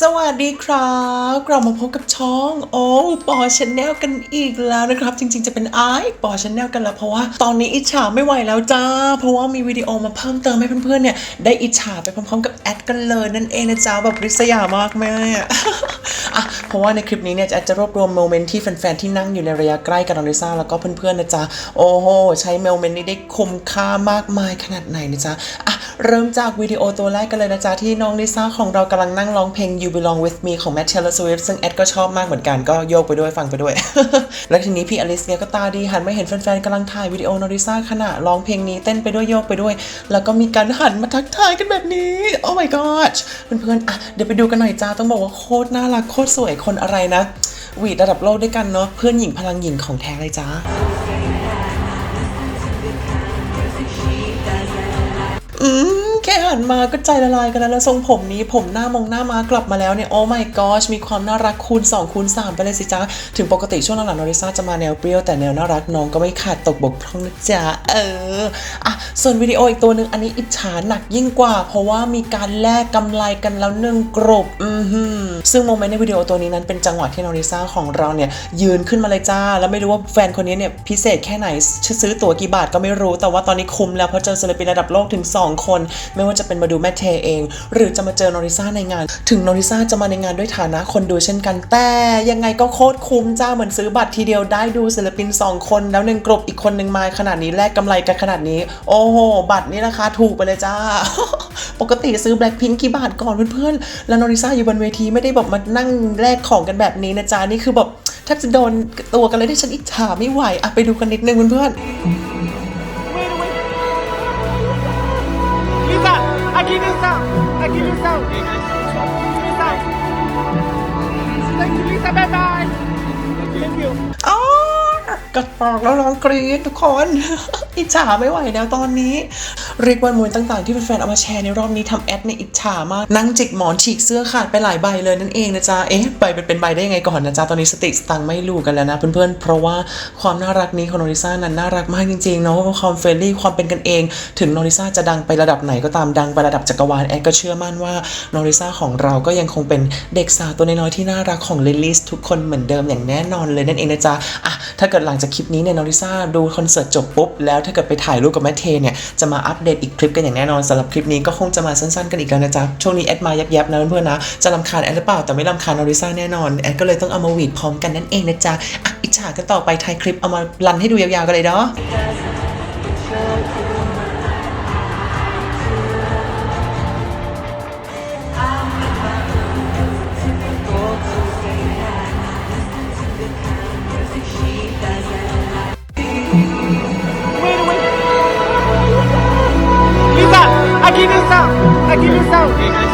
สวัสดีครับกลับมาพบกับช่องโอ้ปอชแนลกันอีกแล้วนะครับ จริง ๆ จะเป็นไอปอชแนลกันแล้วเพราะว่าตอนนี้อิจฉาไม่ไหวแล้วจ้า เพราะว่ามีวิดีโอมาเพิ่มเติมให้เพื่อนๆเนี่ยได้อิจฉาไปพร้อมๆ กับแอดกันเลยนั่นเองนะจ๊ะแบบริษยามากแม่อะเพราะว่าในคลิปนี้เนี่ยจะจะรวบรวมโมเมนต์ที่แฟนๆที่นั่งอยู่ในระยะใกล้กับน้องลิซ่าแล้วก็เพื่อนๆนะจ๊ะโอ้โหใช้โมเมนต์นี้ได้คุ้มค่ามากมายขนาดไหนนะจ๊ะอะเริ่มจากวิดีโอตัวแรกกันเลยนะจ๊ะที่น้องลิซ่าของเรากำลังนั่งร้องเพลง You Belong With Me ของ Matt Taylor Swift ซึ่งแอดก็ชอบมากเหมือนกันก็โยกไปด้วยฟังไปด้วย แล้วทีนี้พี่อลิสเนี่ยก็ตาดีหันมาเห็นแฟนๆกำลังถ่ายวิดีโอน้องลิซ่าขณะร้องเพลงนี้เต้นไปด้วยโยกไปด้วย แล้วก็มีการหันมาทักทายกันแบบนี้ โอ้ my god เพื่อนๆอะเดี๋ยวไปดูกันหน่อยจ้าต้องบอกว่าโคตรน่ารักโคตรสวยคนอะไรนะวีดระดับโลกด้วยกันเนาะเพื่อนหญิงพลังหญิงของแท้เลยจ้า มแค่หันมาก็ใจละลายกันแล้วแล้วทรงผมนี้ผมหน้ามองหน้ามากลับมาแล้วเนี่ยโอ้ my gosh มีความน่ารักคูณ2คูณ3ไปเลยสิจ๊ะถึงปกติช่วงหลังๆนอริซ่าจะมาแนวเปรี้ยวแต่แนวน่ารักน้องก็ไม่ขาดตกบกพร่องนะจ๊ะเอออะส่วนวิดีโออีกตัวหนึ่งอันนี้อิจฉาหนักยิ่งกว่า เพราะว่ามีการแลกกำไรกันแล้วหนึ่งกรบอือหือซึ่งโมเมนต์ในวิดีโอตัวนี้นั้นเป็นจังหวะที่นอริซ่าของเราเนี่ยยืนขึ้นมาเลยจ้า แล้วไม่รู้ว่าแฟนคนนี้เนี่ยพิเศษแค่ไหนซื้อตั๋วกี่บาทก็ไม่รู้ แต่ว่าตอนนี้คุ้มแล้วเพราะเจอศิลปินระดับโลกถึง 2 คน ไม่ว่าจะเป็นมาดูแมทเทเอง หรือจะมาเจอนอริซ่าในงาน ถึงนอริซ่าจะมาในงานด้วยฐานะคนดูเช่นกัน แต่ยังไงก็โคตรคุ้มจ้าเหมือนซื้อบัตรทีเดียวได้ดูศิลปิน 2 คน แล้วหนึ่งกรบอีกคนหนึ่งมาขนาดนี้แลกกำไรกันขนาดนี้ โอ้โห บัตรนี่ราคาถูกไปเลยจ้า ปกติซื้อแบล็คพิงกี่บาทก่อนเพื่อนๆแล้วนอริซ่าอยู่บนเวทีไม่ได้แบบมานั่งแลกของกันแบบนี้นะจ๊ะนี่คือแบบแทบจะโดนตัวกันเลยที่ฉันอิจฉาไม่ไหวอะไปดูกันนิดนึงเพื่อนๆ Lisa, aquí Lisa, aquí Lisa, Lisa. Thank you, Lisa. Bye bye. Thank you. อ๋อกระปอกแล้วร้องกรี๊ดทุกคน อิจฉาไม่ไหวแล้วตอนนี้ เรียกว่ามูลต่างๆที่แฟนๆเอามาแชร์ในรอบนี้ทำแอดในอิจฉามากนั่งจิกหมอนฉีกเสื้อขาดไปหลายใบเลยนั่นเองนะจ๊ะเอ๊ะใบเป็นเป็นใบได้ยังไงก่อนนะจ๊ะตอนนี้สติสตังไม่รู้กันแล้วนะเพื่อนๆเพราะว่าความน่ารักนี้ของโนริซ่านั้นน่ารักมากจริงๆเนาะความเฟรนลี่ความเป็นกันเอง ถึงโนริซ่าจะดังไประดับไหนก็ตามดังไประดับจักรวาลแอดก็เชื่อมั่นว่าโนริซ่าของเราก็ยังคงเป็นเด็กสาวตัวน้อยๆที่น่ารักของลิลลิสทุกคนเหมือนเดิมอย่างแน่นอนเลยนั่นเองนะจ๊ะอะถ้าเกิดหลังจากคลิปนี้เนี่ยโนริซ่าดูคอนเสิร์ตจบปุ๊บแล้วถ้าเกิดไปถ่ายรูปกับแมทเทเนี่ยจะมาอัปเดตอีกคลิปกันอย่างแน่นอนสำหรับคลิปนี้ก็คงจะมาสั้นๆกันอีกแล้วนะจ๊ะ ช่วงนี้แอดมายับๆนะเพื่อนๆนะ จะรำคาญแอดหรือเปล่าแต่ไม่รำคาญนอริซ่าแน่นอน แอดก็เลยต้องเอามาหวีดพร้อมกันนั่นเองนะจ๊ะอิจฉากันต่อไปถ่ายคลิปเอามารันให้ดูยาวๆกันเลยเนาะ go.